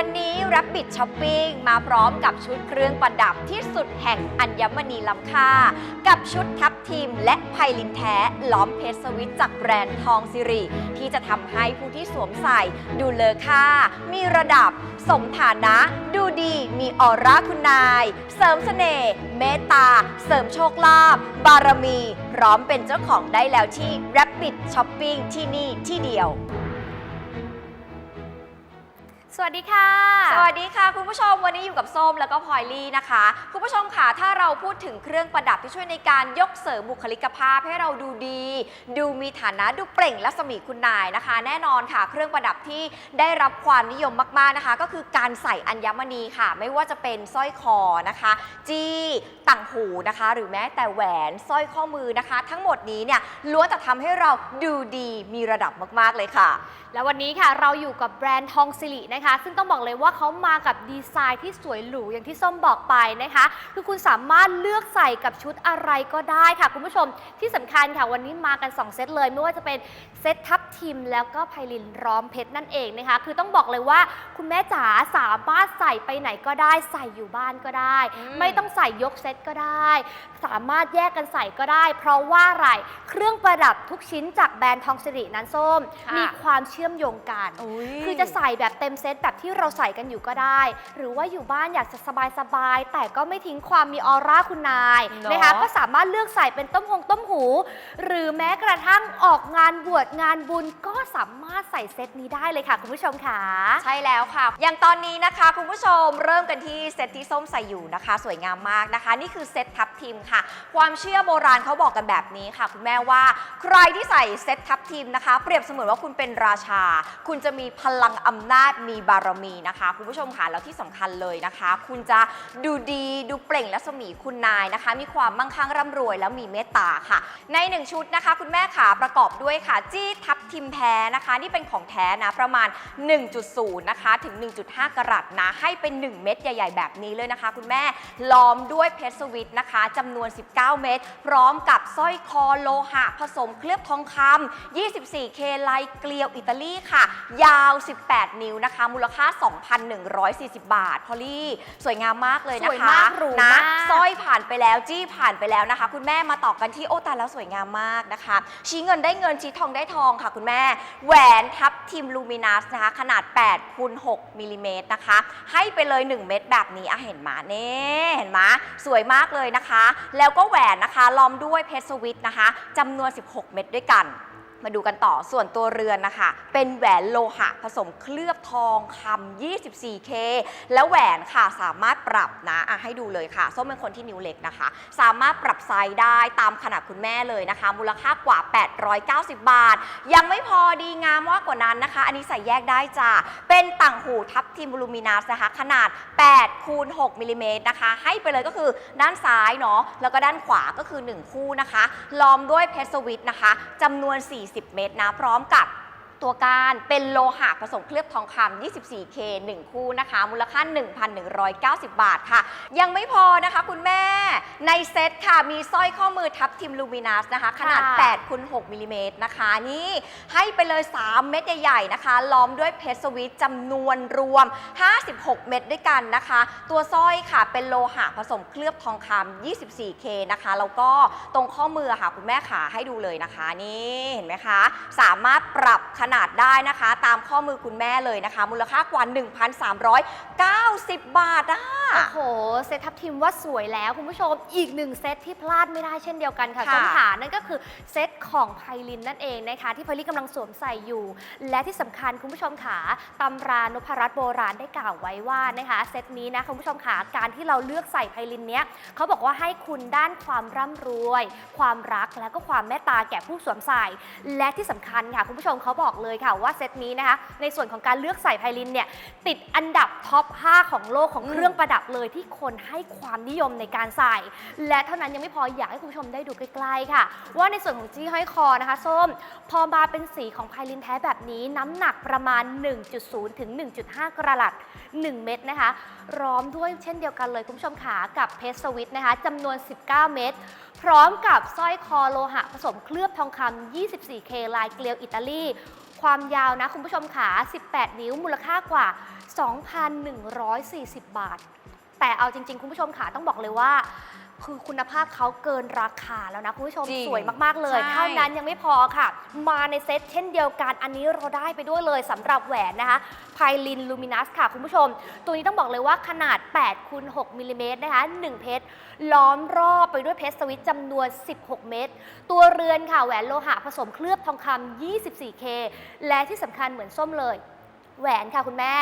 วันนี้ Rabbit Shopping มาพร้อมกับชุดเครื่องประดับที่สุดแห่งอัญมณีล้ำค่า กับชุดทับทิมและไพลินแท้ล้อมเพชรสวิตจากแบรนด์ทองสิริ ที่จะทำให้ผู้ที่สวมใส่ดูเลอค่า มีระดับ สมฐานะ ดูดีมีออร่าคุณนาย เสริมเสน่ห์เมตตา เสริมโชคลาภบารมี พร้อมเป็นเจ้าของได้แล้วที่ Rabbit Shopping ที่นี่ที่เดียว สวัสดีค่ะ สวัสดีค่ะ คุณผู้ชมวันนี้อยู่กับส้มแล้วก็พลอยลี่นะคะ คุณผู้ชมค่ะถ้าเราพูดถึงเครื่องประดับที่ช่วยในการยกเสริมบุคลิกภาพให้เราดูดี ดูมีฐานะดูเปล่งและสมีคุณนายนะคะ แน่นอนค่ะ เครื่องประดับที่ได้รับความนิยมมากๆนะคะ ก็คือการใส่อัญมณีค่ะ ไม่ว่าจะเป็นสร้อยคอนะคะ จี้ต่างหูนะคะ หรือแม้แต่แหวนสร้อยข้อมือนะคะ ทั้งหมดนี้เนี่ยล้วนแต่ทำให้เราดูดีมีระดับมากๆเลยค่ะ แล้ววันนี้ค่ะเราอยู่กับแบรนด์ทองสิรินะคะซึ่งต้องบอกเลยว่าเขามากับดีไซน์ที่สวยหรูอย่างที่ส้มบอกไปนะคะ คือคุณสามารถเลือกใส่กับชุดอะไรก็ได้ค่ะ คุณผู้ชมที่สำคัญค่ะวันนี้มากัน 2 เซตเลย ไม่ว่าจะเป็นเซตทับทิมแล้วก็ไพลินร้อมเพชรนั่นเองนะคะ คือต้องบอกเลยว่าคุณแม่จ๋าสามารถใส่ไปไหนก็ได้ ใส่อยู่บ้านก็ได้อืมไม่ต้องใส่ยกเซตก็ได้ สามารถแยกกันใส่ก็ได้ เพราะว่าอะไรเครื่องประดับทุกชิ้นจากแบรนด์ทองสิรินั้นส้มค่ะมีความเชื่อมโยงกัน คือจะใส่แบบเต็มเซตแบบที่เราใส่กันอยู่ก็ได้ หรือว่าอยู่บ้านอยากจะสบายๆแต่ก็ไม่ทิ้งความมีออร่าคุณนายเนอะ นะคะก็สามารถเลือกใส่เป็นต้มหงต้มหู หรือแม้กระทั่งออกงานบวชงานบุญก็สามารถใส่เซตนี้ได้เลยค่ะคุณผู้ชมค่ะ ใช่แล้วค่ะ อย่างตอนนี้นะคะคุณผู้ชมเริ่มกันที่เซตที่ส้มใส่อยู่นะคะ สวยงามมากนะคะ นี่คือเซตทับทิมค่ะ ความเชื่อโบราณเขาบอกกันแบบนี้ค่ะ คุณแม่ว่าใครที่ใส่เซตทับทิมนะคะ เปรียบเสมือนว่าคุณเป็นราชา คุณจะมีพลังอำนาจมีบารมีนะคะคุณผู้ชมค่ะแล้วที่สำคัญเลยนะคะ คุณจะดูดีดูเปล่งและสมีคุณนายนะคะ มีความมั่งคั่งร่ำรวย แล้วมีเมตตาค่ะ ในหนึ่งชุดนะคะ คุณแม่ขาประกอบด้วยค่ะ จี้ทับทิมแท้นะคะ นี่เป็นของแท้นะประมาณ 1.0 นะคะ ถึง 1.5 กรัตนะให้เป็น 1 เม็ดใหญ่ ๆ แบบนี้เลยนะคะ คุณแม่ล้อมด้วยเพชรสวิตนะคะจำนวน 19 เม็ดพร้อมกับสร้อยคอโลหะ ผสมเคลือบทองคำ 24K ลายเกลียวอิตาลีค่ะ ยาว 18 นิ้วนะคะมูลค่า 2,140 บาท พอลลี่ สวยงามมากเลยนะคะสวยมากหรูนะมากสร้อยผ่านไปแล้วจี้ผ่านไปแล้วนะคะ คุณแม่มาต่อกันที่โอ้ตายแล้วสวยงามมากนะคะ ชี้เงินได้เงินชี้ทองได้ทองค่ะ คุณแม่ แหวนทับทิมลูมินัสนะคะขนาด8คูณ6มิลลิเมตรนะคะ ให้ไปเลย 1 เม็ดแบบนี้อะเห็นมาเน่เห็นมาสวยมากเลยนะคะ แล้วก็แหวนนะคะล้อมด้วยเพชรสวิตนะคะจำนวน 16 เม็ดด้วยกัน มาดูกันต่อส่วนตัวเรือนนะคะ เป็นแหวนโลหะผสมเคลือบทองคำ 24K แล้วแหวนค่ะสามารถปรับนะะให้ดูเลยค่ะ ส้มเป็นคนที่นิ้วเล็กนะคะ สามารถปรับไซส์ได้ตามขนาดคุณแม่เลยนะคะ มูลค่ากว่า 890 บาท ยังไม่พอดีงามมากกว่านั้นนะคะ อันนี้ใส่แยกได้จ้ะเป็นต่างหูทับทิมบลูมินัสนะคะ ขนาด8คูณ6มิลลิเมตรนะคะ ให้ไปเลยก็คือด้านซ้ายเนาะแล้วก็ด้านขวาก็คือ 1 คู่นะคะล้อมด้วยเพชรสวิตนะคะจำนวน4 40เมตรนะ พร้อมกับ ตัวการเป็นโลหะผสมเคลือบทองคำ 24K 1 คู่นะคะ มูลค่า 1,190 บาทค่ะ ยังไม่พอนะคะคุณแม่ ในเซตค่ะมีสร้อยข้อมือทับทิมลูมินัสนะคะ ขนาดค่ะ8คูณ6มิลลิเมตรนะคะ นี่ให้ไปเลย 3 เม็ดใหญ่ๆนะคะ ล้อมด้วยเพชรสวิตจำนวนรวม 56 เม็ดด้วยกันนะคะ ตัวสร้อยค่ะเป็นโลหะผสมเคลือบทองคำ 24K นะคะ แล้วก็ตรงข้อมือค่ะคุณแม่ขาให้ดูเลยนะคะ นี่เห็นไหมคะ สามารถปรับขนาดได้นะคะ ตามข้อมือคุณแม่เลยนะคะ มูลค่ากว่า 1,390 บาทอะ โอ้โห เซตทับทิมว่าสวยแล้วคุณผู้ชม อีกหนึ่งเซตที่พลาดไม่ได้เช่นเดียวกันค่ะค่ะส้มขานั่นก็คือเซตของไพลินนั่นเองนะคะ ที่พอลลี่กำลังสวมใส่อยู่ และที่สำคัญคุณผู้ชมขาตำรานพรัตน์โบราณได้กล่าวไว้ว่านะคะเซตนี้นะคุณผู้ชมขาการที่เราเลือกใส่ไพลินเนี้ยเขาบอกว่าให้คุณด้านความร่ำรวย ความรักและก็ความเมตตาแก่ผู้สวมใส่ และที่สำคัญค่ะคุณผู้ชมเขาบอกเลยค่ะว่าเซตนี้นะคะในส่วนของการเลือกใส่ไพลินเนี่ยติดอันดับท็อป 5 ของโลกของอืมเครื่องประดับเลยที่คนให้ความนิยมในการใส่ และเท่านั้นยังไม่พออยากให้คุณผู้ชมได้ดูใกล้ๆค่ะ ว่าในส่วนของจี้ห้อยคอนะคะส้ม พอมาเป็นสีของไพลินแท้แบบนี้ น้ำหนักประมาณ 1.0 ถึง 1.5 กระลัด 1 เม็ดนะคะ ร้อมด้วยเช่นเดียวกันเลยคุณผู้ชมขากับเพชรสวิตนะคะจำนวน 19 เม็ดพร้อมกับสร้อยคอโลหะผสมเคลือบทองคำ 24K ลายเกลียวอิตาลี ความยาวนะคุณผู้ชมขา 18 นิ้วมูลค่ากว่า 2,140 บาท แต่เอาจริง ๆ คุณผู้ชมขาต้องบอกเลยว่า คือคุณภาพเขาเกินราคาแล้วนะคุณผู้ชมจริงสวยมาก ๆ เลย ใช่ เท่านั้นยังไม่พอค่ะ มาในเซตเช่นเดียวกัน อันนี้เราได้ไปด้วยเลยสำหรับแหวนนะคะไพลินลูมินัสค่ะ คุณผู้ชม ตัวนี้ต้องบอกเลยว่าขนาด8คูณ6มิลลิเมตรนะคะ 1 เพชร ล้อมรอบไปด้วยเพชรสวิตจำนวน 16 เม็ดตัวเรือนค่ะแหวนโลหะผสมเคลือบทองคำ 24K และที่สำคัญเหมือนส้มเลย แหวนค่ะคุณแม่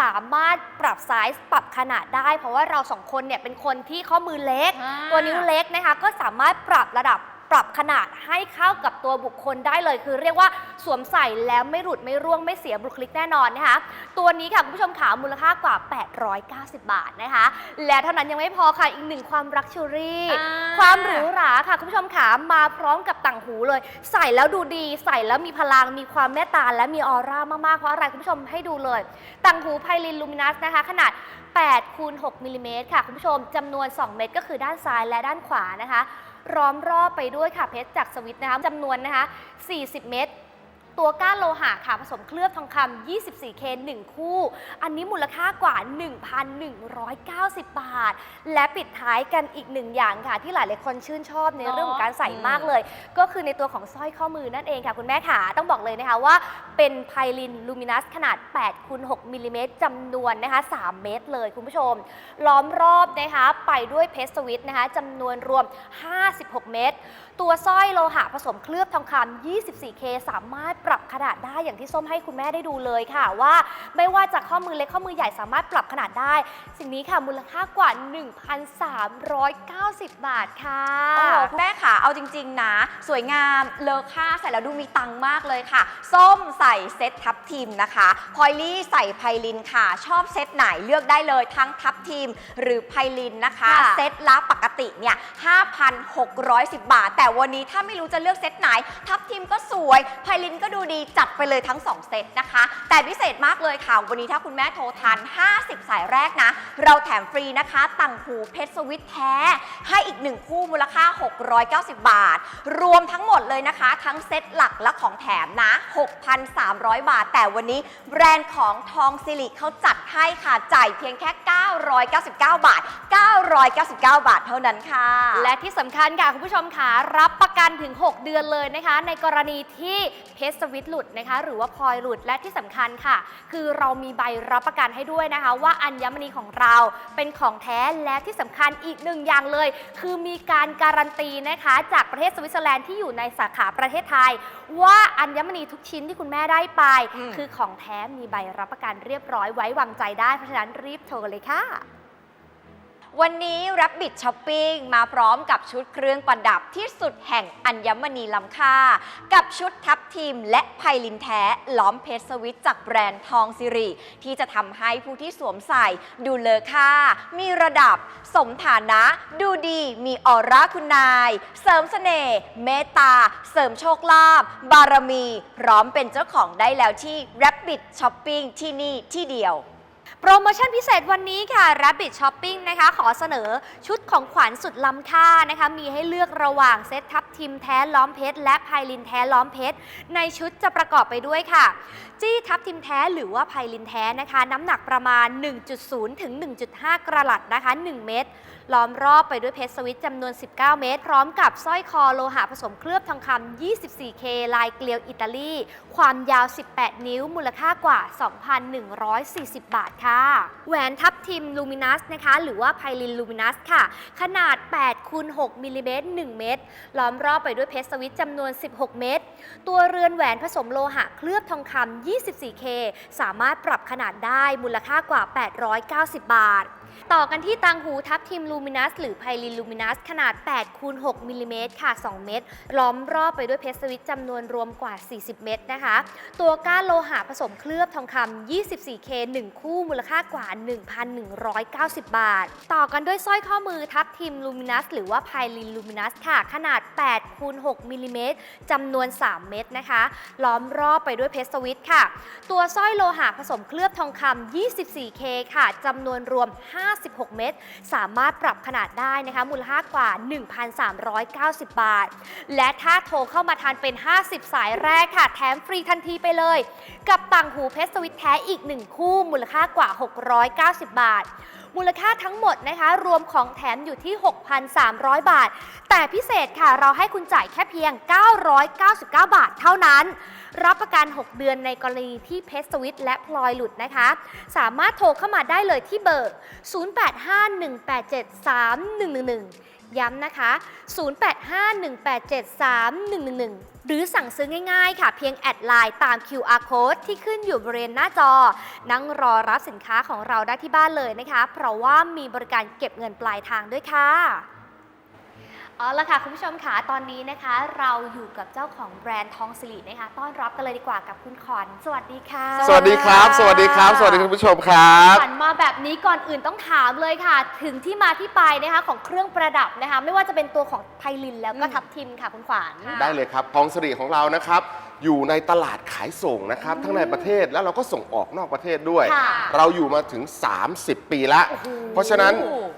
สามารถปรับไซส์ปรับขนาดได้ เพราะว่าเราสองคนเนี่ยเป็นคนที่ข้อมือเล็ก อ่า ตัวนิ้วเล็กนะคะ ก็สามารถปรับระดับ ปรับขนาดให้เข้ากับตัวบุคคลได้เลย คือเรียกว่าสวมใส่แล้วไม่หลุดไม่ร่วงไม่เสียบุคลิกแน่นอนนะคะ ตัวนี้ค่ะคุณผู้ชมขามูลค่ากว่า 890 บาทนะคะ และเท่านั้นยังไม่พอค่ะอีกหนึ่งความรักชูรี่อ่าความหรูหราค่ะคุณผู้ชมขามาพร้อมกับต่างหูเลย ใส่แล้วดูดี ใส่แล้วมีพลังมีความเมตตาและมีออร่ามากๆเพราะอะไรคุณผู้ชมให้ดูเลย ต่างหูไพลินลูมินัสนะคะ ขนาด8คูณ6มิลลิเมตรค่ะคุณผู้ชมจำนวน 2 เม็ดก็คือด้านซ้ายและด้านขวานะคะ ร้อมรอบไปด้วยค่ะเพชรจากสวิตนะคะจำนวนนะคะ 40 เม็ด ตัวก้านโลหะค่ะผสมเคลือบทองคำ 24K 1 คู่ อันนี้มูลค่ากว่า 1,190 บาท และปิดท้ายกันอีกหนึ่งอย่างค่ะ ที่หลายหลายๆคนชื่นชอบในเรื่องของการใส่มากเลย ก็คือในตัวของสร้อยข้อมือนั่นเองค่ะ คุณแม่ขาต้องบอกเลยนะคะว่าเป็นไพลินลูมินัสขนาด8คูณ6มิลลิเมตรจำนวนนะคะ 3 เมตรเลยคุณผู้ชม ล้อมรอบนะคะไปด้วยเพชรสวิตนะคะจำนวนรวม 56 เม็ด ตัวสร้อยโลหะผสมเคลือบทองคำ 24K สามารถปรับขนาดได้อย่างที่ส้มให้คุณแม่ได้ดูเลยค่ะ ว่าไม่ว่าจะข้อมือเล็กข้อมือใหญ่สามารถปรับขนาดได้ สิ่งนี้ค่ะมูลค่ากว่า 1,390 บาทค่ะโอ้โหคุณแม่ค่ะเอาจริง ๆ นะ สวยงามเลอค่าใส่แล้วดูมีตังค์มากเลยค่ะ ส้มใส่เซตทับทิมนะคะพลอยลี่ใส่ไพลินค่ะ ชอบเซตไหนเลือกได้เลยทั้งทับทิมหรือไพลินนะคะค่ะเซตละปกติเนี่ย5,610 บาทแต่วันนี้ถ้าไม่รู้จะเลือกเซตไหน ทับทิมก็สวยไพลินก็ดูดีจัดไปเลยทั้ง 2 เซตนะคะ แต่พิเศษมากเลยค่ะ วันนี้ถ้าคุณแม่โทรทัน 50 สายแรกนะ เราแถมฟรีนะคะ ต่างหูเพชรสวิตแท้ ให้อีก 1 คู่มูลค่า 690 บาท รวมทั้งหมดเลยนะคะ ทั้งเซตหลักและของแถมนะ 6,300 บาท แต่วันนี้แบรนด์ของทองซิลิเขาจัดให้ค่ะจ่ายเพียงแค่ 999 บาท 999 บาทเท่านั้นค่ะ และที่สำคัญค่ะคุณผู้ชมค่ะรับประกันถึง 6 เดือนเลยนะคะ ในกรณีที่เพชรสวิตหลุดนะคะ หรือว่าพลอยหลุดและที่สำคัญค่ะ คือเรามีใบรับประกันให้ด้วยนะคะ ว่าอัญมณีของเราเป็นของแท้และที่สำคัญอีกหนึ่งอย่างเลย คือมีการการันตีนะคะ จากประเทศสวิตเซอร์แลนด์ที่อยู่ในสาขาประเทศไทย ว่าอัญมณีทุกชิ้นที่คุณแม่ได้ไปอืมคือของแท้มีใบรับประกันเรียบร้อยไว้วางใจได้เพราะฉะนั้นรีบโทรเลยค่ะ วันนี้ Rabbit Shopping มาพร้อมกับชุดเครื่องประดับที่สุดแห่งอัญมณีล้ำค่า กับชุดทับทิมและไพลินแท้ล้อมเพชรสวิตจากแบรนด์ทองสิริ ที่จะทำให้ผู้ที่สวมใส่ดูเลอค่า มีระดับ สมฐานะ ดูดีมีออร่าคุณนาย เสริมเสน่ห์เมตตา เสริมโชคลาภบารมี พร้อมเป็นเจ้าของได้แล้วที่ Rabbit Shopping ที่นี่ที่เดียว โปรโมชั่นพิเศษวันนี้ค่ะ Rabbit Shopping นะคะ ขอเสนอชุดของขวัญสุดล้ำค่านะคะ มีให้เลือกระหว่างเซตทับทิมแท้ล้อมเพชรและไพลินแท้ล้อมเพชรในชุดจะประกอบไปด้วยค่ะ จี้ทับทิมแท้หรือว่าไพลินแท้นะคะ น้ำหนักประมาณ 1.0 ถึง 1.5 กระลัดนะคะ 1 เม็ดล้อมรอบไปด้วยเพชรสวิตจำนวน 19 เม็ดพร้อมกับสร้อยคอโลหะผสมเคลือบทองคำ 24K ลายเกลียวอิตาลี ความยาว 18 นิ้ว มูลค่ากว่า 2,140 บาทค่ะแหวนทับทิมลูมินัสนะคะ หรือว่าไพลินลูมินัสค่ะ ขนาด8คูณ6มิลลิเมตร1เม็ดล้อมรอบไปด้วยเพชรสวิตจำนวน 16 เม็ด ตัวเรือนแหวนผสมโลหะเคลือบทองคำ 24K สามารถปรับขนาดได้มูลค่ากว่า 890 บาท ต่อกันที่ตังหูทับทิมลูมินัสหรือไพลินลูมินัสขนาด8คูณ6มิลลิเมตรค่ะ 2 เม็ดล้อมรอบไปด้วยเพชรสวิตจำนวนรวมกว่า 40 เม็ดนะคะ ตัวก้านโลหะผสมเคลือบทองคำ 24K 1 คู่มูลค่ากว่า 1,190 บาท ต่อกันด้วยสร้อยข้อมือทับทิมลูมินัสหรือว่าไพลินลูมินัสค่ะ ขนาด8คูณ6มิลลิเมตรจำนวน 3 เม็ดนะคะ ล้อมรอบไปด้วยเพชรสวิตค่ะ ตัวสร้อยโลหะผสมเคลือบทองคำ 24K ค่ะจำนวนรวม5 56 เมตร สามารถปรับขนาดได้นะคะ มูลค่ากว่า 1,390 บาท และถ้าโทรเข้ามาทานเป็น 50 สายแรกค่ะ แถมฟรีทันทีไปเลย กับต่างหูเพชรสวิตแท้อีก 1 คู่ มูลค่ากว่า 690 บาท มูลค่าทั้งหมดนะคะ รวมของแถมอยู่ที่ 6,300 บาท แต่พิเศษค่ะเราให้คุณจ่ายแค่เพียง 999 บาทเท่านั้น รับประกัน 6 เดือนในกรณีที่เพชรสวิตและพลอยหลุดนะคะ สามารถโทรเข้ามาได้เลยที่เบอร์ 0851873111 ย้ำนะคะ 0851873111 หรือสั่งซื้อง่ายๆ ค่ะ เพียงแอดไลน์ตาม QR code ที่ขึ้นอยู่บริเวณหน้าจอ นั่งรอรับสินค้าของเราได้ที่บ้านเลยนะคะ เพราะว่ามีบริการเก็บเงินปลายทางด้วยค่ะ เอาละค่ะคุณผู้ชมค่ะตอนนี้นะคะ เราอยู่กับเจ้าของแบรนด์ทองสิรินะคะ ต้อนรับกันเลยดีกว่ากับคุณขวัญสวัสดีค่ะสวัสดีครับ สวัสดีครับ สวัสดีคุณผู้ชมครับขวัญมาแบบนี้ก่อนอื่นต้องถามเลยค่ะ ถึงที่มาที่ไปนะคะของเครื่องประดับนะคะ ไม่ว่าจะเป็นตัวของไพลินแล้วก็อืมทับทิมค่ะคุณขวัญ ได้เลยครับทองสิริของเรานะครับอยู่ในตลาดขายส่งนะครับ ทั้งในประเทศแล้วเราก็ส่งออกนอกประเทศด้วย ค่ะเราอยู่มาถึง 30 ปีแล้วโอ้โหเพราะฉะนั้น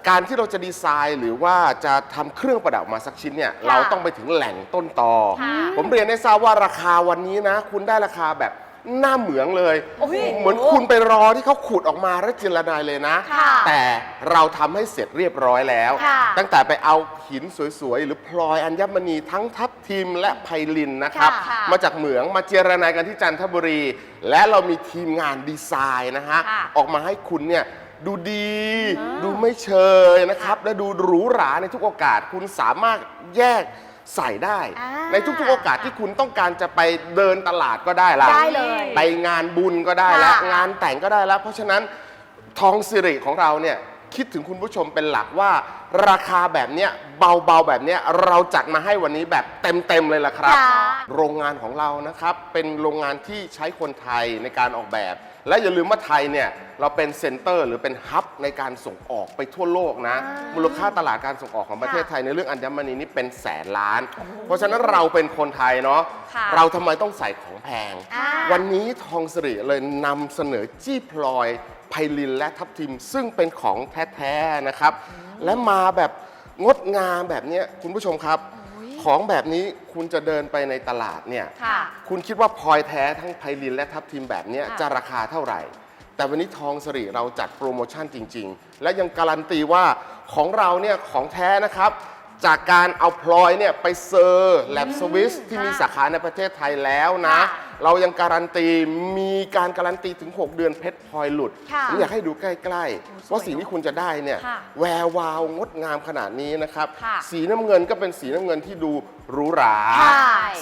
การที่เราจะดีไซน์หรือว่าจะทำเครื่องประดับมาสักชิ้นเนี่ยค่ะเราต้องไปถึงแหล่งต้นตอ ค่ะ ผมเรียนให้ทราบว่าราคาวันนี้นะ คุณได้ราคาแบบ หน้าเหมืองเลย โอ้โหเหมือนคุณไปรอที่เขาขุดออกมาแล้วจินระนายเลยนะ ค่ะแต่เราทำให้เสร็จเรียบร้อยแล้ว ค่ะตั้งแต่ไปเอาหินสวยๆ หรือพลอยอัญมณีทั้งทับทิมและไพลินนะครับ ค่ะ มาจากเหมืองมาเจรนายกันที่จันทบุรี และเรามีทีมงานดีไซน์นะฮะ ค่ะออกมาให้คุณเนี่ยดูดีอ่าดูไม่เชยนะครับ และดูหรูหราในทุกโอกาส คุณสามารถแยก ใส่ได้ อ่า ในทุกๆ โอกาสที่คุณต้องการจะไปเดินตลาดก็ได้ละ ได้เลย ไปงานบุญก็ได้แล้ว ค่ะงานแต่งก็ได้แล้ว เพราะฉะนั้นทองสิริของเราเนี่ยคิดถึงคุณผู้ชมเป็นหลักว่า ราคาแบบเนี้ยเบาๆแบบเนี้ยเราจัดมาให้วันนี้แบบเต็มๆเลยล่ะครับ ค่ะ โรงงานของเรานะครับเป็นโรงงานที่ใช้คนไทยในการออกแบบ และอย่าลืมว่าไทยเนี่ยเราเป็นเซ็นเตอร์หรือเป็นฮับในการส่งออกไปทั่วโลกนะอ่ามูมูลค่าตลาดการส่งออกของประเทศค่ะไทยในเรื่องอัญมณีนี่เป็นแสนล้าน เพราะฉะนั้นเราเป็นคนไทยเนาะค่ะเราทำไมต้องใส่ของแพง อ่า วันนี้ทองสิริเลยนำเสนอจี้พลอยไพลินและทับทิม ซึ่งเป็นของแท้ ๆ นะครับ และมาแบบงดงามแบบเนี้ยคุณผู้ชมครับ ของแบบนี้คุณจะเดินไปในตลาดเนี่ยค่ะคุณคิดว่าพลอยแท้ทั้งไพลินและทับทิมแบบเนี้ยค่ะ จะราคาเท่าไหร่ แต่วันนี้ทองสิริเราจัดโปรโมชั่นจริง ๆ และยังการันตีว่าของเราเนี่ยของแท้นะครับ จากการเอาพลอยเนี่ยไปเซอร์แลบสวิสที่มีสาขาในประเทศไทยแล้วนะ ค่ะ เรายังการันตีมีการการันตีถึง 6 เดือนเพชรพลอยหลุดค่ะผมอยากให้ดูใกล้ๆ ว่าสิ่งที่คุณจะได้เนี่ยค่ะแวววาวงดงามขนาดนี้นะครับ ค่ะสีน้ำเงินก็เป็นสีน้ำเงินที่ดูหรูหราค่ะ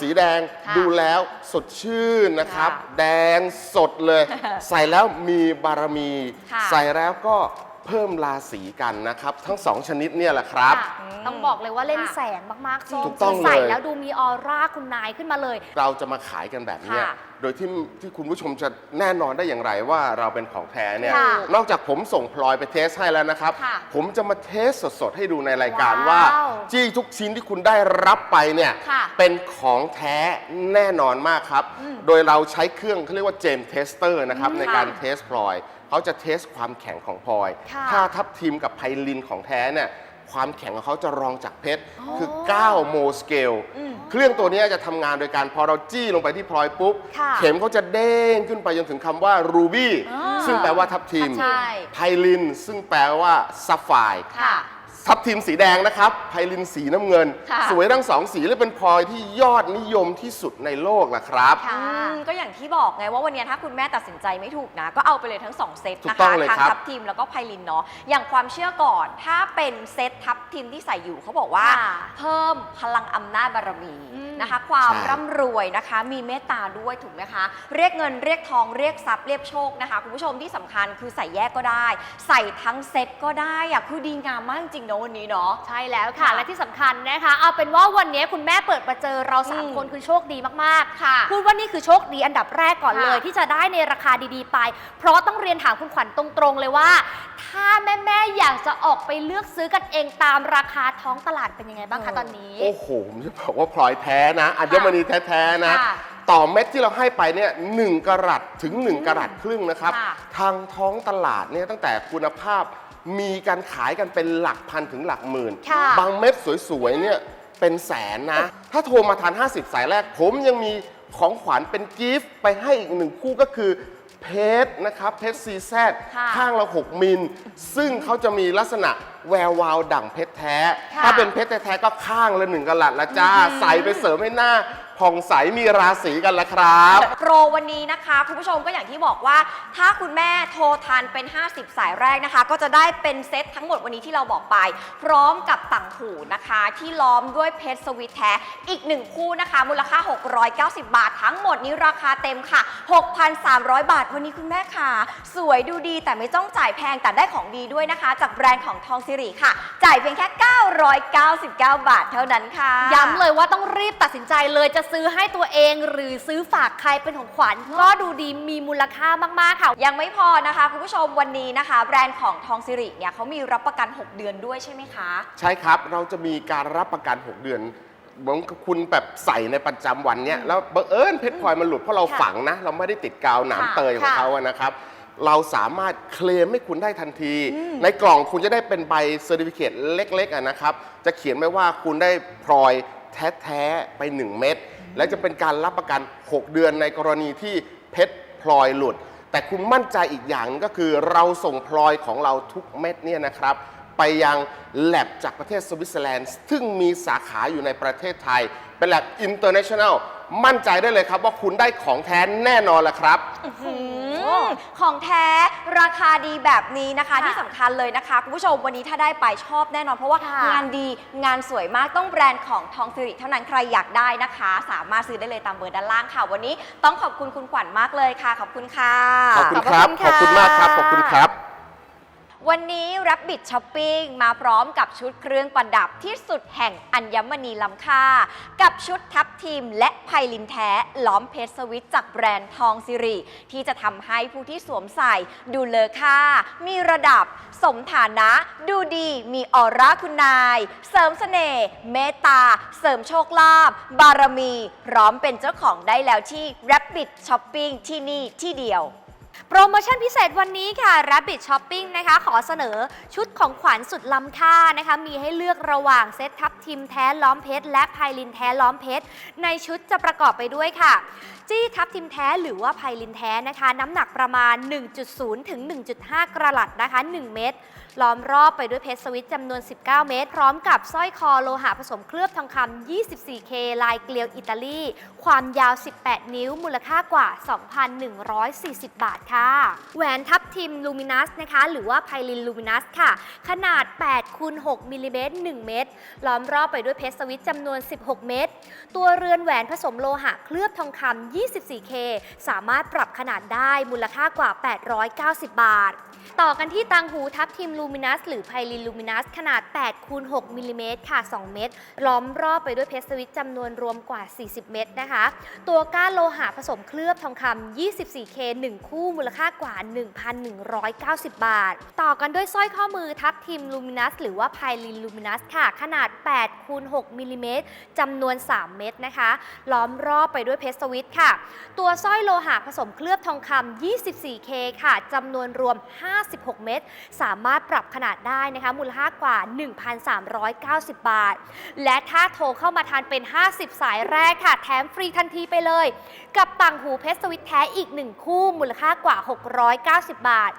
สีแดงค่ะดูแล้วสดชื่นนะครับ ค่ะแดงสดเลย ใส่แล้วมีบารมี ค่ะ ใส่แล้วก็ เพิ่มราศีกันนะครับ ทั้งสองชนิดเนี่ยแหละครับ ค่ะต้องบอกเลยว่าเล่นค่ะแสงมากๆส้มถูกต้องใส่เลยแล้วดูมีออร่าคุณนายขึ้นมาเลย เราจะมาขายกันแบบเนี้ยค่ะโดยที่ที่คุณผู้ชมจะแน่นอนได้อย่างไรว่าเราเป็นของแท้เนี่ยค่ะนอกจากผมส่งพลอยไปเทสให้แล้วนะครับ ค่ะผมจะมาเทสสดๆ ให้ดูในรายการว้าวว่าจี้ทุกชิ้นที่คุณได้รับไปเนี่ยค่ะเป็นของแท้แน่นอนมากครับ อืมโดยเราใช้เครื่องเขาเรียกว่าเจมเทสเตอร์นะครับอืมในการค่ะ เทสพลอย เขาจะเทสความแข็งของพลอย ค่ะถ้าทับทิมกับไพลินของแท้เนี่ยความแข็งของเขาจะรองจากเพชร อ๋อคือ 9 โมสเกล อืมเครื่องตัวเนี้ยจะทำงานโดยการพอเราจี้ลงไปที่พลอยปุ๊บ ค่ะเข็มเขาจะเด้งขึ้นไปจนถึงคำว่ารูบี้อ่าซึ่งแปลว่าทับทิมใช่ ไพลินซึ่งแปลว่าซัฟไฟร์ ค่ะ ทับทิมสีแดงนะครับไพลินสีน้ำเงิน ค่ะ สวยทั้งสองสีและเป็นพลอยที่ยอดนิยมที่สุดในโลกล่ะครับค่ะอืมก็อย่างที่บอกไงว่าวันนี้ถ้าคุณแม่ตัดสินใจไม่ถูกนะ ก็เอาไปเลยทั้ง 2 เซตถูนะกต้คะองเลยทั้งครับ ทับทิมแล้วก็ไพลินเนาะอย่างความเชื่อก่อนถ้าเป็นเซตทับทิมที่ใส่อยู่เขาบอกว่า ค่ะเพิ่มพลังอำนาจบารมีอืม นะคะ ความใช่ ร่ำรวยนะคะ มีเมตตาด้วยถูกไหมคะ เรียกเงินเรียกทองเรียกทรัพย์เรียกโชคนะคะ คุณผู้ชมที่สำคัญคือใส่แยกก็ได้ ใส่ทั้งเซตก็ได้อะคือดีงามมากจริงๆเนอะวันนี้เนาะ ใช่แล้วค่ะค่ะ และที่สำคัญนะคะ เอาเป็นว่าวันนี้คุณแม่เปิดมาเจอเราสามอืมคนคือโชคดีมากๆค่ะพูดว่านี่คือโชคดีอันดับแรกก่อนค่ะเลยที่จะได้ในราคาดีๆไป เพราะต้องเรียนถามคุณขวัญตรงๆเลยว่า ถ้าแม่ๆอยากจะออกไปเลือกซื้อกันเองตามราคาท้องตลาดเป็นยังไงบ้างคะตอนนี้ โอ้โห ผมจะบอกว่าพลอยแท้นะอัญมณีแท้ๆนะ ค่ะต่อเม็ดที่เราให้ไปเนี่ยหนึ่งกะรัตถึง 1กะรัตครึ่งนะครับ ค่ะทางท้องตลาดเนี่ยตั้งแต่คุณภาพ มีการขายกันเป็นหลักพันถึงหลักหมื่น ค่ะ บางเม็ดสวยๆเนี่ยเป็นแสนนะ ถ้าโทรมาทาน 50 สายแรก ผมยังมีของขวัญเป็นกิฟต์ไปให้อีกหนึ่งคู่ก็คือเพชรนะครับเพชรซีแซดค่ะข้างละ 6 มิล ซึ่งเขาจะมีลักษณะแวววาวดั่งเพชรแท้ ค่ะ ถ้าเป็นเพชรแท้ๆก็ข้างละหนึ่งกะลัดละจ้า ใส่ไปเสริมให้หน้า ผ่องใสมีราศีกันละครับ โปรวันนี้นะคะ คุณผู้ชมก็อย่างที่บอกว่า ถ้าคุณแม่โทรทานเป็น 50 สายแรกนะคะ ก็จะได้เป็นเซตทั้งหมดวันนี้ที่เราบอกไป พร้อมกับต่างหูนะคะ ที่ล้อมด้วยเพชรสวิตแท้อีกหนึ่งคู่นะคะ มูลค่า 690 บาท ทั้งหมดนี้ราคาเต็มค่ะ 6,300 บาท วันนี้คุณแม่ค่ะ สวยดูดีแต่ไม่ต้องจ่ายแพงแต่ได้ของดีด้วยนะคะ จากแบรนด์ของทองสิริค่ะ จ่ายเพียงแค่ 999 บาทเท่านั้นค่ะ ย้ำเลยว่าต้องรีบตัดสินใจเลยจะซื้อให้ตัวเอง หรือซื้อฝากใครเป็นของขวัญก็ดูดีมีมูลค่ามากๆค่ะ ยังไม่พอนะคะคุณผู้ชมวันนี้นะคะ แบรนด์ของทองสิริเนี่ยเขามีรับประกัน 6 เดือนด้วยใช่ไหมคะ ใช่ครับเราจะมีการรับประกัน 6 เดือนเหมือนกับคุณแบบใส่ในประจำวันเนี้ยแล้วบังเอิญเพชรพลอยมันหลุดเพราะเราค่ะฝังนะ เราไม่ได้ติดกาวหนามค่ะเตยของค่ะเขาอะนะครับเราสามารถเคลมให้คุณได้ทันที ในกล่องคุณจะได้เป็นใบเซอร์ติฟิเคตเล็กๆอะนะครับ จะเขียนไว้ว่าคุณได้พลอยแท้ๆไป 1 เม็ดและจะเป็นการรับประกัน 6 เดือนในกรณีที่เพชรพลอยหลุด แต่คุณมั่นใจอีกอย่างนึงก็คือเราส่งพลอยของเราทุกเม็ดเนี่ยนะครับ ไปยังแลบจากประเทศสวิตเซอร์แลนด์ ซึ่งมีสาขาอยู่ในประเทศไทย เป็นแลบอินเตอร์เนชั่นแนล มั่นใจได้เลยครับว่าคุณได้ของแท้แน่นอนแหละครับ อืมของแท้ราคาดีแบบนี้นะคะ ค่ะที่สำคัญเลยนะคะคุณผู้ชมวันนี้ถ้าได้ไปชอบแน่นอน เพราะว่าค่ะ งานดีงานสวยมากต้องแบรนด์ของทองสิริเท่านั้นใครอยากได้นะคะ สามารถซื้อได้เลยตามเบอร์ด้านล่างค่ะ วันนี้ต้องขอบคุณคุณขวัญมากเลยค่ะ ขอบคุณค่ะ ขอบคุณครับขอบคุณมากครับ ขอบคุณครับ วันนี้ Rabbit Shopping มาพร้อมกับชุดเครื่องประดับที่สุดแห่งอัญมณีล้ำค่า กับชุดทับทิมและไพลินแท้ล้อมเพชรสวิตจากแบรนด์ทองสิริที่จะทำให้ผู้ที่สวมใส่ ดูเลอค่า มีระดับ สมฐานะ ดูดีมีออร่าคุณนาย เสริมเสน่ห์เมตตา เสริมโชคลาภบารมี พร้อมเป็นเจ้าของได้แล้วที่ Rabbit Shopping ที่นี่ที่เดียว โปรโมชั่นพิเศษวันนี้ค่ะ Rabbit Shopping นะคะ ขอเสนอชุดของขวัญสุดล้ำค่านะคะ มีให้เลือกระหว่างเซตทับทิมแท้ล้อมเพชร และไพลินแท้ล้อมเพชร ในชุดจะประกอบไปด้วยค่ะ จี้ทับทิมแท้หรือว่าไพลินแท้นะคะ น้ำหนักประมาณ 1.0 ถึง 1.5 กระหลัดนะคะ 1 เม็ด ล้อมรอบไปด้วยเพชรสวิตจำนวน 19 เม็ดพร้อมกับสร้อยคอโลหะผสมเคลือบทองคำ 24K ลายเกลียวอิตาลี ความยาว 18 นิ้ว มูลค่ากว่า 2,140 บาทค่ะ แหวนทับทิมลูมินัสนะคะ หรือว่าไพลินลูมินัสค่ะ ขนาด8คูณ6มิลลิเมตร1เม็ดล้อมรอบไปด้วยเพชรสวิตจำนวน 16 เม็ดตัวเรือนแหวนผสมโลหะเคลือบทองคำ 24K สามารถปรับขนาดได้ มูลค่ากว่า 890 บาท ต่อกันที่ตังหูทับทิมลููมินัสหรือไพลินลูมินัสขนาด 8 คูณ 6 มิลลิเมตรค่ะ 2 เม็ดล้อมรอบไปด้วยเพชรสวิตจำนวนรวมกว่า 40 เม็ดนะคะ ตัวก้านโลหะผสมเคลือบทองคำ 24K 1 คู่มูลค่ากว่า 1,190 บาท ต่อกันด้วยสร้อยข้อมือทับทิมลูมินัสหรือว่าไพลินลูมินัสค่ะ ขนาด 8 คูณ 6 มิลลิเมตรจำนวน 3 เม็ดนะคะ ล้อมรอบไปด้วยเพชรสวิตค่ะ ตัวสร้อยโลหะผสมเคลือบทองคำ 24K ค่ะจำนวนรวม 56 เม็ดสามารถปรับขนาดได้นะคะมูลค่ากว่า 1,390 บาท และถ้าโทรเข้ามาทานเป็น 50 สายแรกค่ะ แถมฟรีทันทีไปเลย กับต่างหูเพชรสวิตแท้อีก 1 คู่มูลค่ากว่า 690 บาท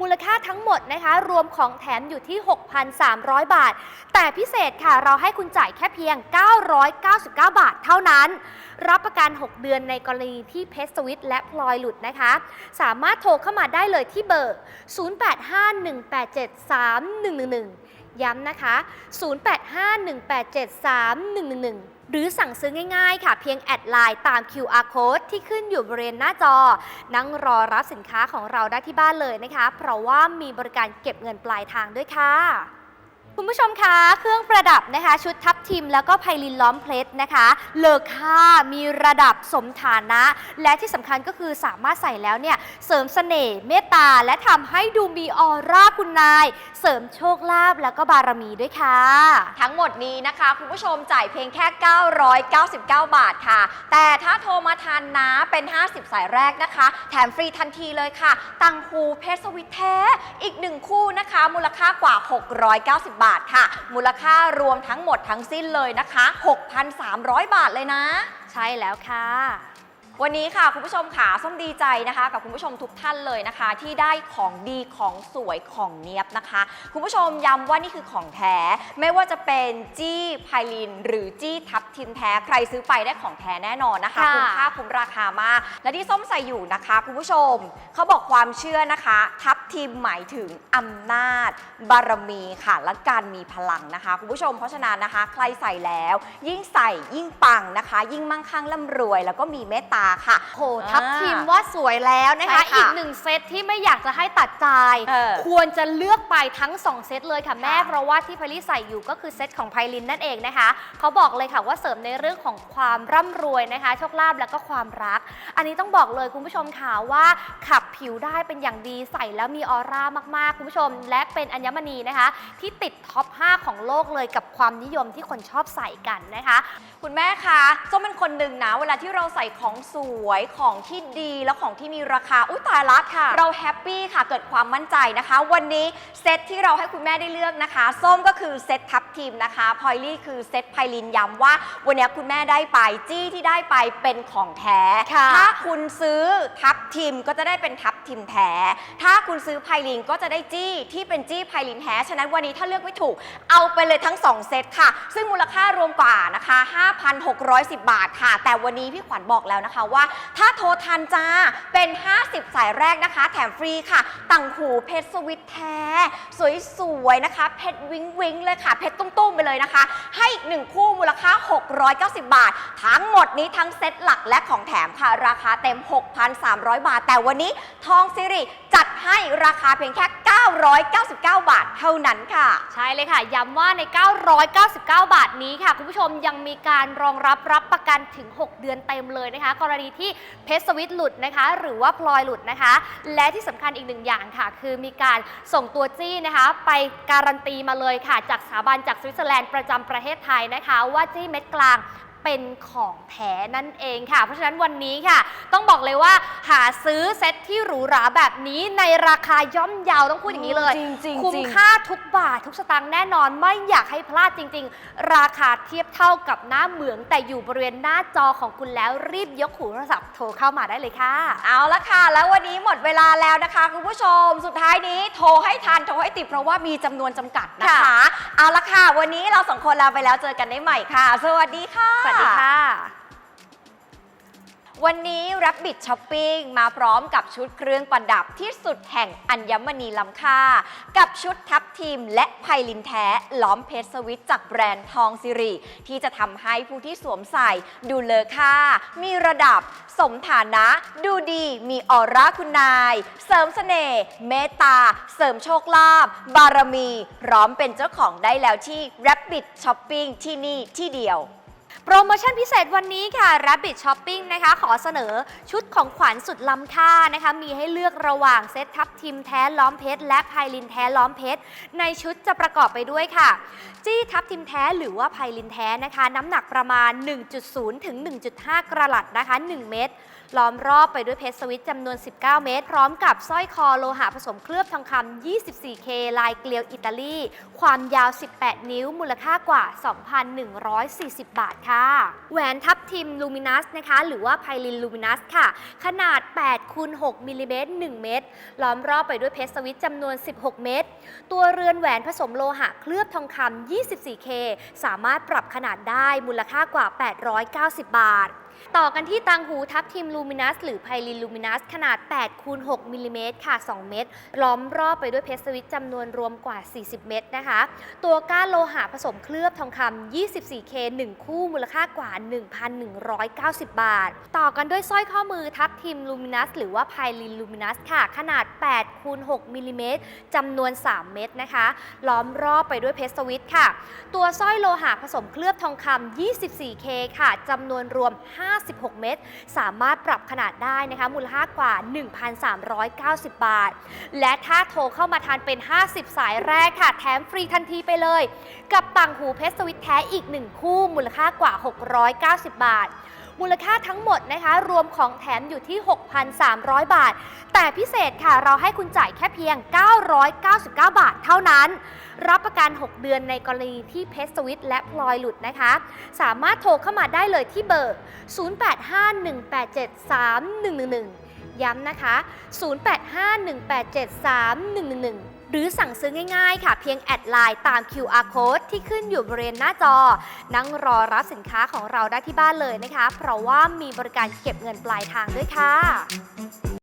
มูลค่าทั้งหมดนะคะรวมของแถมอยู่ที่ 6,300 บาท แต่พิเศษค่ะเราให้คุณจ่ายแค่เพียง 999 บาทเท่านั้น รับประกัน 6 เดือนในกรณีที่เพชรสวิตและพลอยหลุดนะคะ สามารถโทรเข้ามาได้เลยที่เบอร์ 0851873111 ย้ำนะคะ 0851873111หรือสั่งซื้อง่ายๆ ค่ะ เพียงแอดไลน์ตาม QR code ที่ขึ้นอยู่บริเวณหน้าจอ นั่งรอรับสินค้าของเราได้ที่บ้านเลยนะคะ เพราะว่ามีบริการเก็บเงินปลายทางด้วยค่ะคุณผู้ชมคะเครื่องประดับนะคะชุดทับทิมแล้วก็ไพลินล้อมเพลทนะคะ เลอค่ามีระดับสมฐานะ และที่สำคัญก็คือสามารถใส่แล้วเนี่ยเสริมเสน่ห์เมตตาและทำให้ดูมีออร่าคุณนาย เสริมโชคลาภแล้วก็บารมีด้วยค่ะ ทั้งหมดนี้นะคะคุณผู้ชมจ่ายเพียงแค่ 999 บาทค่ะ แต่ถ้าโทรมาทันนะเป็น 50 สายแรกนะคะ แถมฟรีทันทีเลยค่ะ ตังคูเพชรสวิตแท้ อีกหนึ่งคู่นะคะ มูลค่ากว่า 690 บาทค่ะ มูลค่ารวมทั้งหมดทั้งสิ้นเลยนะคะ 6,300 บาทเลยนะ ใช่แล้วค่ะ วันนี้ค่ะคุณผู้ชมค่ะส้มดีใจนะคะ กับคุณผู้ชมทุกท่านเลยนะคะ ที่ได้ของดีของสวยของเนียบนะคะ คุณผู้ชมย้ำว่านี่คือของแท้ไม่ว่าจะเป็นจี้ไพลิน หรือจี้ทับทิมแท้ใครซื้อไปได้ของแท้แน่นอนนะคะค่ะ คุ้มค่าคุ้มราคามาก และที่ส้มใส่อยู่นะคะ คุณผู้ชมเขาบอกความเชื่อนะคะ ทับทิมหมายถึงอำนาจ บารมีค่ะและการมีพลังนะคะ คุณผู้ชมเพราะฉะนั้นนะคะ ใครใส่แล้ว ยิ่งใส่ยิ่งปังนะคะ ยิ่งมั่งคั่งร่ำรวย แล้วก็มีเมตตาค่ะโหทับทิมว่าสวยแล้วนะคะ ใช่ค่ะอีกหนึ่งเซตที่ไม่อยากจะให้ตัดใจ เออควรจะเลือกไปทั้ง 2 เซตเลยค่ะแม่ ค่ะ เพราะว่าที่พลี่ใส่อยู่ก็คือเซตของไพลินนั่นเองนะคะ เขาบอกเลยค่ะว่าเสริมในเรื่องของความร่ำรวยนะคะ โชคลาภแล้วก็ความรัก อันนี้ต้องบอกเลยคุณผู้ชมค่ะว่าขับผิวได้เป็นอย่างดีใส่แล้วมีออร่ามากๆ คุณผู้ชม และเป็นอัญมณีนะคะ ที่ติดท็อป 5 ของโลกเลยกับความนิยมที่คนชอบใส่กันนะคะ คุณแม่คะส้มเป็นคนหนึ่งนะ เวลาที่เราใส่ของสวยของที่ดีแล้วของที่มีราคา อุ้ยตายละค่ะ เราแฮปปี้ค่ะเกิดความมั่นใจนะคะ วันนี้เซตที่เราให้คุณแม่ได้เลือกนะคะ ส้มก็คือเซตทับทีมนะคะพอยลี่คือเซตไพลินย้ำว่า วันนี้คุณแม่ได้ไปจี้ที่ได้ไปเป็นของแท้ค่ะถ้าคุณซื้อทับทิมก็จะได้เป็นทับทิมแท้ ถ้าคุณซื้อไพลินก็จะได้จี้ที่เป็นจี้ไพลินแท้ฉะนั้นวันนี้ถ้าเลือกไม่ถูก เอาไปเลยทั้ง 2 เซตค่ะ ซึ่งมูลค่ารวมกว่านะคะ 5,610 บาทค่ะ แต่วันนี้พี่ขวัญบอกแล้วนะคะว่า ถ้าโทรทันจ้าเป็น 50 สายแรกนะคะ แถมฟรีค่ะตังหูเพชรสวิตแท้ สวยๆนะคะ เพชรวิงวิงเลยค่ะ เพชรตุ้มๆไปเลยนะคะ ให้อีกหนึ่งคู่มูลค่า 690 บาท ทั้งหมดนี้ทั้งเซตหลักและของแถมค่ะ ราคาเต็ม 6,300 บาท แต่วันนี้ทองซิริจัดให้ราคาเพียงแค่ 999 บาทเท่านั้นค่ะ ใช่เลยค่ะ ย้ำว่าใน 999 บาทนี้ค่ะ คุณผู้ชมยังมีการรองรับรับประกันถึง 6 เดือนเต็มเลยนะคะ กรณีที่เพชรสวิตหลุดนะคะ หรือว่าพลอยหลุดนะคะ และที่สำคัญอีกหนึ่งอย่างค่ะ คือมีการส่งตัวจี้นะคะ ไปการันตีมาเลยค่ะ จากสถาบันจากสวิตเซอร์แลนด์ประจำประเทศไทยนะคะ ว่าจี้เม็ดกลาง เป็นของแท้นั่นเองค่ะ เพราะฉะนั้นวันนี้ค่ะ ต้องบอกเลยว่าหาซื้อเซ็ตที่หรูหราแบบนี้ในราคาย่อมเยาวต้องพูดอย่างนี้เลย จริงๆคุ้มจริง ค่าทุกบาททุกสตางค์แน่นอนไม่อยากให้พลาดจริง ๆ ราคาเทียบเท่ากับหน้าเหมือง แต่อยู่บริเวณหน้าจอของคุณแล้วรีบยกหูโทรศัพท์โทรเข้ามาได้เลยค่ะ เอาละค่ะ แล้ววันนี้หมดเวลาแล้วนะคะคุณผู้ชม สุดท้ายนี้โทรให้ทันโทรให้ติดเพราะว่ามีจำนวนจำกัดนะคะ ค่ะ เอาละค่ะ วันนี้เราสองคนลาไปแล้วเจอกันได้ใหม่ค่ะ สวัสดีค่ะสวัสดีค่ะ วันนี้ Rabbit Shopping มาพร้อมกับชุดเครื่องประดับที่สุดแห่งอัญมณีล้ำค่า กับชุดทับทิมและไพลินแท้ล้อมเพชรสวิตจากแบรนด์ทองสิริ ที่จะทำให้ผู้ที่สวมใส่ดูเลอค่า มีระดับสมฐานะดูดีมีออร่าคุณนาย เสริมเสน่ห์เมตตา เสริมโชคลาภบารมี พร้อมเป็นเจ้าของได้แล้วที่ Rabbit Shopping ที่นี่ที่เดียว โปรโมชั่นพิเศษวันนี้ค่ะ Rabbit Shopping นะคะ ขอเสนอชุดของขวัญสุดล้ำค่านะคะ มีให้เลือกระหว่างเซตทับทิมแท้ล้อมเพชร และไพลินแท้ล้อมเพชร ในชุดจะประกอบไปด้วยค่ะ จี้ทับทิมแท้หรือว่าไพลินแท้นะคะ น้ำหนักประมาณ 1.0 ถึง 1.5 กระหลัดนะคะ 1 เม็ด ล้อมรอบไปด้วยเพชรสวิตจำนวน 19 เม็ดพร้อมกับสร้อยคอโลหะผสมเคลือบทองคำ 24K ลายเกลียวอิตาลี ความยาว 18 นิ้ว มูลค่ากว่า 2,140 บาทค่ะ แหวนทับทิมลูมินัสนะคะ หรือว่าไพลินลูมินัสค่ะ ขนาด8คูณ6มิลลิเมตร1เม็ดล้อมรอบไปด้วยเพชรสวิตจำนวน 16 เม็ดตัวเรือนแหวนผสมโลหะเคลือบทองคำ 24K สามารถปรับขนาดได้ มูลค่ากว่า 890 บาท ต่อกันที่ตังหูทับทิมลูมินัสหรือไพลินลูมินัสขนาด8คูณ6มิลลิเมตรค่ะ 2 เม็ดล้อมรอบไปด้วยเพชรสวิตจำนวนรวมกว่า 40 เม็ดนะคะ ตัวก้านโลหะผสมเคลือบทองคำ 24K 1 คู่มูลค่ากว่า 1,190 บาท ต่อกันด้วยสร้อยข้อมือทับทิมลูมินัสหรือว่าไพลินลูมินัสค่ะ ขนาด8คูณ6มิลลิเมตรจำนวน 3 เม็ดนะคะ ล้อมรอบไปด้วยเพชรสวิตค่ะ ตัวสร้อยโลหะผสมเคลือบทองคำ 24K ค่ะจำนวนรวม56 เมตร สามารถปรับขนาดได้นะคะมูลค่ากว่า 1,390 บาท และถ้าโทรเข้ามาทานเป็น 50 สายแรกค่ะ แถมฟรีทันทีไปเลย กับต่างหูเพชรสวิตแท้อีก 1 คู่มูลค่ากว่า 690 บาท มูลค่าทั้งหมดนะคะรวมของแถมอยู่ที่ 6,300 บาท แต่พิเศษค่ะเราให้คุณจ่ายแค่เพียง 999 บาทเท่านั้น รับประกัน 6 เดือนในกรณีที่เพชรสวิตและพลอยหลุดนะคะ สามารถโทรเข้ามาได้เลยที่เบอร์ 0851873111 ย้ำนะคะ 0851873111 หรือสั่งซื้อง่ายๆ ค่ะ เพียงแอดไลน์ตาม QR code ที่ขึ้นอยู่บริเวณหน้าจอ นั่งรอรับสินค้าของเราได้ที่บ้านเลยนะคะ เพราะว่ามีบริการเก็บเงินปลายทางด้วยค่ะ